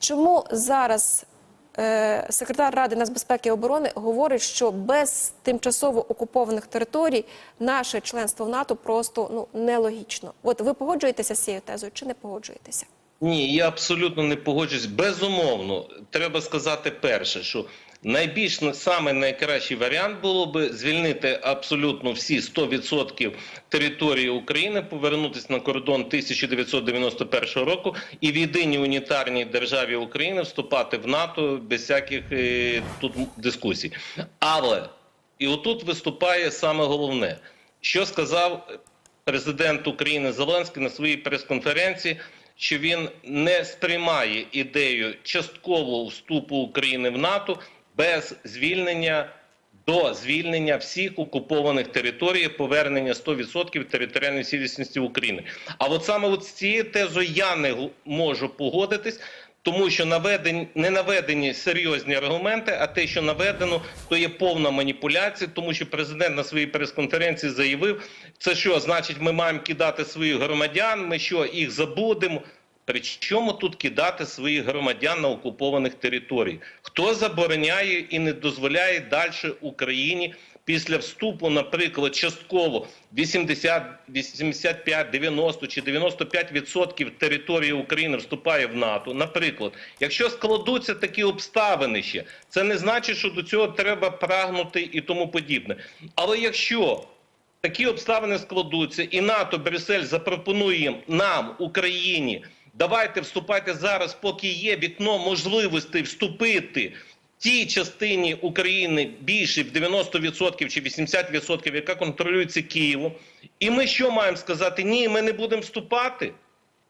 Чому зараз е, секретар Ради нацбезпеки і оборони говорить, що без тимчасово окупованих територій наше членство в НАТО просто ну нелогічно? От ви погоджуєтеся з цією тезою чи не погоджуєтеся? Ні, я абсолютно не погоджуюсь. Безумовно, треба сказати перше, що найбільш саме найкращий варіант було би звільнити абсолютно всі 100% території України, повернутися на кордон 1991 року і в єдиній унітарній державі України вступати в НАТО без всяких е, тут дискусій. Але і отут виступає саме головне, що сказав президент України Зеленський на своїй прес-конференції, що він не сприймає ідею часткового вступу України в НАТО без звільнення до звільнення всіх окупованих територій, повернення 100% територіальної цілісності України. А от саме от з цією тезою я не можу погодитись. Тому що наведені не наведені серйозні аргументи, а те, що наведено, то є повна маніпуляція, тому що президент на своїй прес-конференції заявив, це що значить, ми маємо кидати своїх громадян, ми що їх забудемо. При чому тут кидати своїх громадян на окупованих територіях? Хто забороняє і не дозволяє далі Україні після вступу, наприклад, частково 80, 85, 90 чи 95 відсотків території України вступає в НАТО? Наприклад, якщо складуться такі обставини ще, це не значить, що до цього треба прагнути і тому подібне. Але якщо такі обставини складуться, і НАТО Брюссель запропонує нам, Україні, давайте вступайте зараз, поки є вікно можливостей вступити тій частині України більше в 90% чи 80%, яка контролюється Києвом. І ми що маємо сказати? Ні, ми не будемо вступати.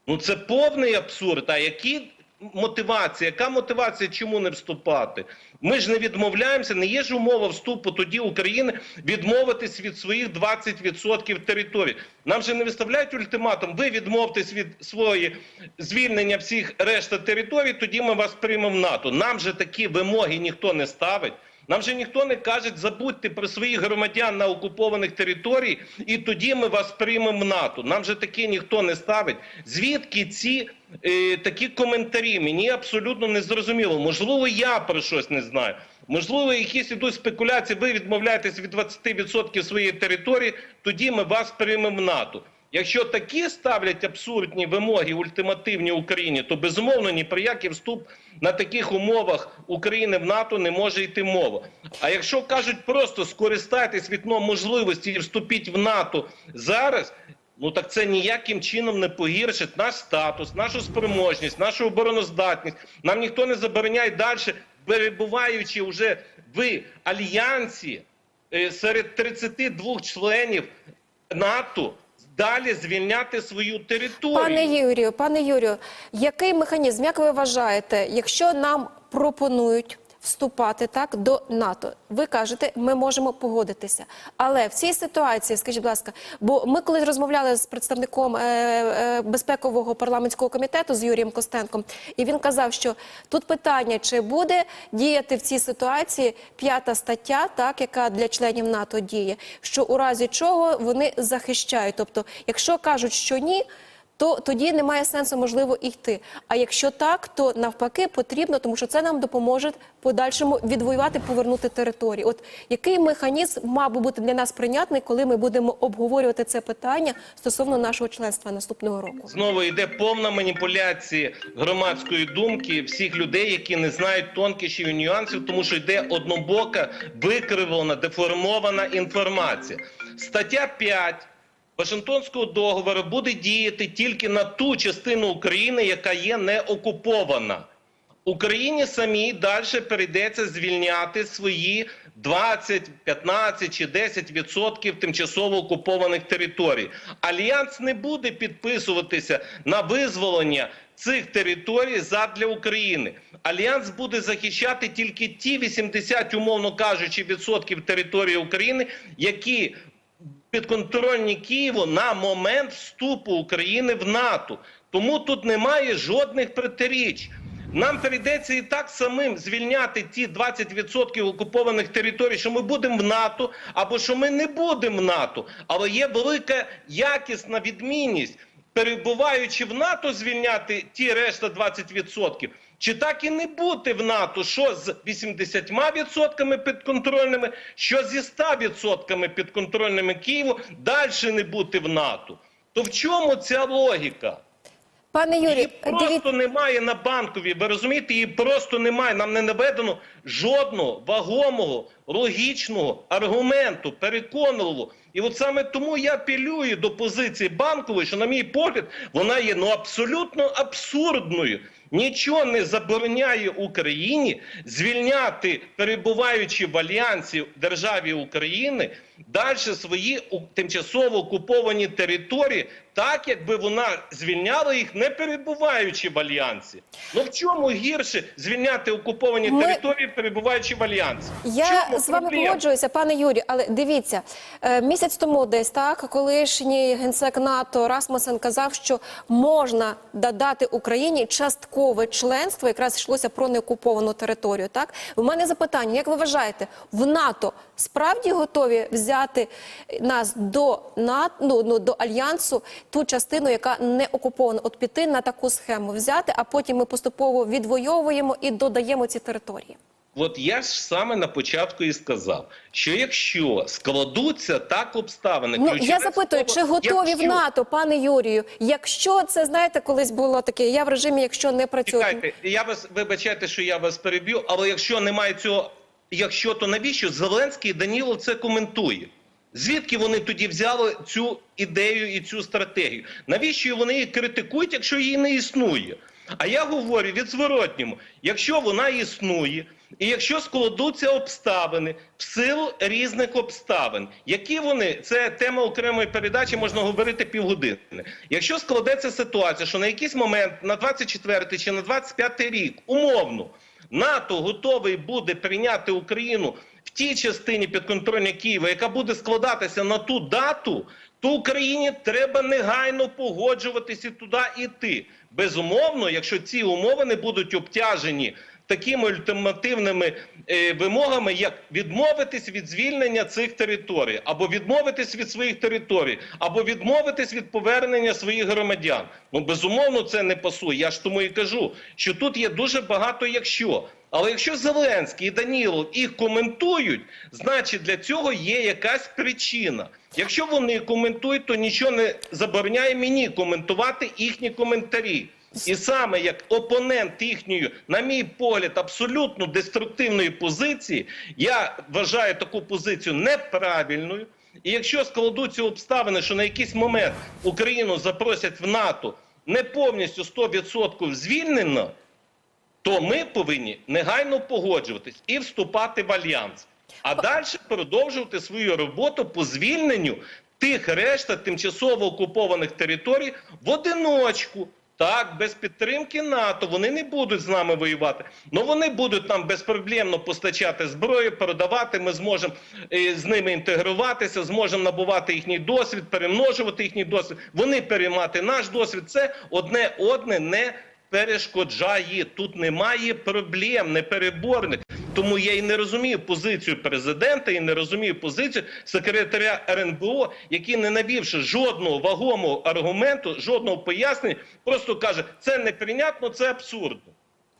Ну це повний абсурд. А які мотивація? Яка мотивація, чому не вступати? Ми ж не відмовляємося, не є ж умова вступу тоді України відмовитись від своїх 20% територій. Нам же не виставляють ультиматум. Ви відмовтесь від своєї звільнення всіх решта територій, тоді ми вас приймемо в НАТО. Нам же такі вимоги ніхто не ставить. Нам же ніхто не каже, забудьте про своїх громадян на окупованих територіях, і тоді ми вас приймемо в НАТО. Нам же таке ніхто не ставить. Звідки ці е, такі коментарі? Мені абсолютно не зрозуміло. Можливо, я про щось не знаю. Можливо, якісь ідуть спекуляції. Ви відмовляєтесь від 20% своєї території, тоді ми вас приймемо в НАТО. Якщо такі ставлять абсурдні вимоги ультимативні Україні, то безумовно ні про який вступ на таких умовах України в НАТО не може йти мова. А якщо кажуть просто скористайтесь вікном можливості і вступіть в НАТО зараз. Ну так це ніяким чином не погіршить наш статус, нашу спроможність, нашу обороноздатність. Нам ніхто не забороняє далі, перебуваючи вже в альянсі е, серед 32 членів НАТО, далі звільняти свою територію. Пане Юрію, пане Юрію, який механізм, як ви вважаєте, якщо нам пропонують вступати так до НАТО, ви кажете, ми можемо погодитися. Але в цій ситуації, скажіть, будь ласка, бо ми коли розмовляли з представником е, е, безпекового парламентського комітету з Юрієм Костенком, і він казав, що тут питання, чи буде діяти в цій ситуації п'ята стаття, так яка для членів НАТО діє, що у разі чого вони захищають. Тобто, якщо кажуть, що ні. То тоді немає сенсу можливо йти. А якщо так, то навпаки потрібно, тому що це нам допоможе подальшому відвоювати, повернути території. От який механізм мав би бути для нас прийнятний, коли ми будемо обговорювати це питання стосовно нашого членства наступного року? Знову йде повна маніпуляція громадської думки всіх людей, які не знають тонкощів і нюансів, тому що йде однобока, викривлена, деформована інформація. Стаття 5 Вашингтонського договору буде діяти тільки на ту частину України, яка є не окупована. Україні самій далі прийдеться звільняти свої 20, 15 чи 10 відсотків тимчасово окупованих територій. Альянс не буде підписуватися на визволення цих територій задля України. Альянс буде захищати тільки ті 80, умовно кажучи, відсотків території України, які підконтрольні Києву на момент вступу України в НАТО. Тому тут немає жодних протиріч. Нам прийдеться і так самим звільняти ті 20% окупованих територій, що ми будемо в НАТО, або що ми не будемо в НАТО. Але є велика якісна відмінність. Перебуваючи в НАТО, звільняти ті решта 20%, Чи так і не бути в НАТО, що з 80% підконтрольними, що зі 100% підконтрольними Києву, далі не бути в НАТО? То в чому ця логіка? Пане Її просто дивіться. немає на банковій. Ви розумієте, її просто немає. Нам не наведено жодного вагомого, логічного аргументу, переконливого. І от саме тому я апелюю до позиції банкової, що, на мій погляд, вона є ну абсолютно абсурдною. Нічого не забороняє Україні звільняти, перебуваючи в альянсі державі України, далі свої тимчасово окуповані території, так якби вона звільняла їх, не перебуваючи в альянсі. Ну в чому гірше звільняти окуповані Ми- території, перебуваючи в альянсі? Я чому з вами погоджуюся, пане Юрі, але дивіться, е, місяць тому десь так, колишній генсек НАТО Расмусен казав, що можна додати Україні часткове членство, якраз йшлося про неокуповану територію. Так, у мене запитання: як ви вважаєте, в НАТО справді готові взяти нас до НАТО, ну, ну, до альянсу, ту частину, яка не окупована, от піти на таку схему взяти, а потім ми поступово відвоюємо і додаємо ці території. От я ж саме на початку і сказав, що якщо складуться так обставини, Ну я запитую, слово, чи готові в НАТО, пане Юрію? Якщо це знаєте, колись було таке, я в режимі, якщо не працюю. Чекайте, я вас вибачайте, що я вас переб'ю, але якщо немає цього, якщо то навіщо Зеленський і Данілов це коментує? Звідки вони тоді взяли цю ідею і цю стратегію? Навіщо вони її критикують, якщо її не існує? А я говорю від зворотньому, якщо вона існує, і якщо складуться обставини в силу різних обставин, які вони це тема окремої передачі, можна говорити півгодини. Якщо складеться ситуація, що на якийсь момент на 24 чи на 25 рік умовно НАТО готовий буде прийняти Україну в тій частині підконтрольної Києва, яка буде складатися на ту дату, то Україні треба негайно погоджуватися туди іти. Безумовно, якщо ці умови не будуть обтяжені такими ультимативними е, вимогами, як відмовитись від звільнення цих територій, або відмовитись від своїх територій, або відмовитись від повернення своїх громадян. Ну безумовно, це не пасує. Я ж тому і кажу, що тут є дуже багато якщо. Але якщо Зеленський і Данілов їх коментують, значить для цього є якась причина. Якщо вони коментують, то нічого не забороняє мені коментувати їхні коментарі. І саме як опонент їхньої, на мій погляд, абсолютно деструктивної позиції, я вважаю таку позицію неправильною. І якщо складуться обставини, що на якийсь момент Україну запросять в НАТО не повністю 100% звільнено, то ми повинні негайно погоджуватись і вступати в альянс, а далі продовжувати свою роботу по звільненню тих решта тимчасово окупованих територій в одиночку. Так, без підтримки НАТО вони не будуть з нами воювати. але вони будуть нам безпроблемно постачати зброю, продавати. Ми зможемо е, з ними інтегруватися, зможемо набувати їхній досвід, перемножувати їхній досвід. Вони переймати наш досвід. Це одне одне не перешкоджає. Тут немає проблем, непереборних. Тому я і не розумію позицію президента, і не розумію позицію секретаря РНБО, який, не навівши жодного вагомого аргументу, жодного пояснення, просто каже: це неприйнятно, це абсурдно.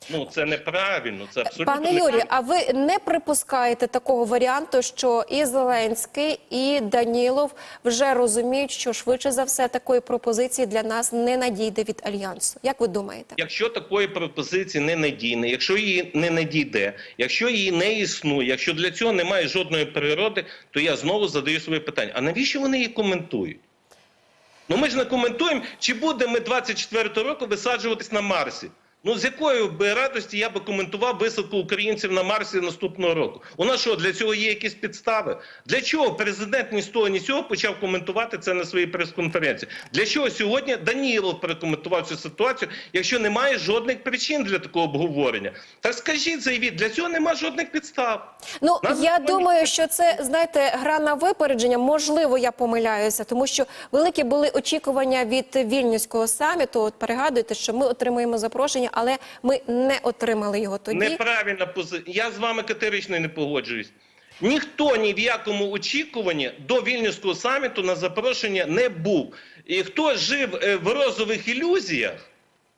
Ну це неправильно, це абсолютно Пане. Юрію, а ви не припускаєте такого варіанту, що і Зеленський, і Данілов вже розуміють, що швидше за все такої пропозиції для нас не надійде від альянсу? Як ви думаєте? Якщо такої пропозиції не надійне, якщо її не надійде, якщо її не існує, якщо для цього немає жодної природи, то я знову задаю своє питання: а навіщо вони її коментують? Ну ми ж не коментуємо, чи будемо ми 24 року висаджуватись на Марсі. Ну з якої би радості я би коментував висадку українців на Марсі наступного року? У нас що для цього є якісь підстави? Для чого президент ні з того, ні з цього почав коментувати це на своїй прес-конференції? Для чого сьогодні Данілов перекоментував цю ситуацію, якщо немає жодних причин для такого обговорення? Так скажіть, заявіть, для цього немає жодних підстав. Ну Нам я думаю, що це знаєте гра на випередження. Можливо, я помиляюся, тому що великі були очікування від вільнюського саміту. От перегадуйте, що ми отримуємо запрошення, але ми не отримали його тоді. Неправильна позиція. Я з вами категорично не погоджуюсь. Ніхто ні в якому очікуванні до вільнюського саміту на запрошення не був. І хто жив е, в розових ілюзіях,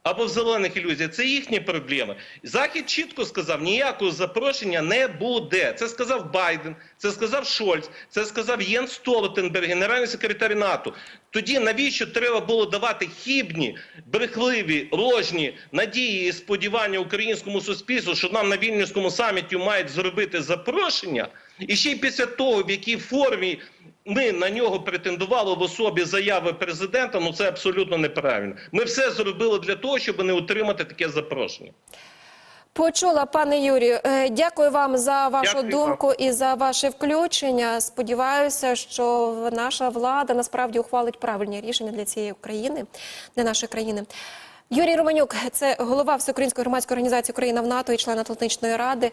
або в зелених ілюзіях, це їхні проблеми. Захід чітко сказав, ніякого запрошення не буде. Це сказав Байден, це сказав Шольц, це сказав Єн Столтенберг, генеральний секретар НАТО. Тоді навіщо треба було давати хібні, брехливі, ложні надії і сподівання українському суспільству, що нам на Вільнюському саміті мають зробити запрошення, і ще й після того, в якій формі ми на нього претендували в особі заяви президента, ну це абсолютно неправильно. Ми все зробили для того, щоб не отримати таке запрошення. Почула, пане Юрію. Е, Дякую вам за вашу Дякую думку і за ваше включення. Сподіваюся, що наша влада насправді ухвалить правильні рішення для цієї України, для нашої країни. Юрій Романюк, це голова Всеукраїнської громадської організації Україна в НАТО і член Атлантичної ради.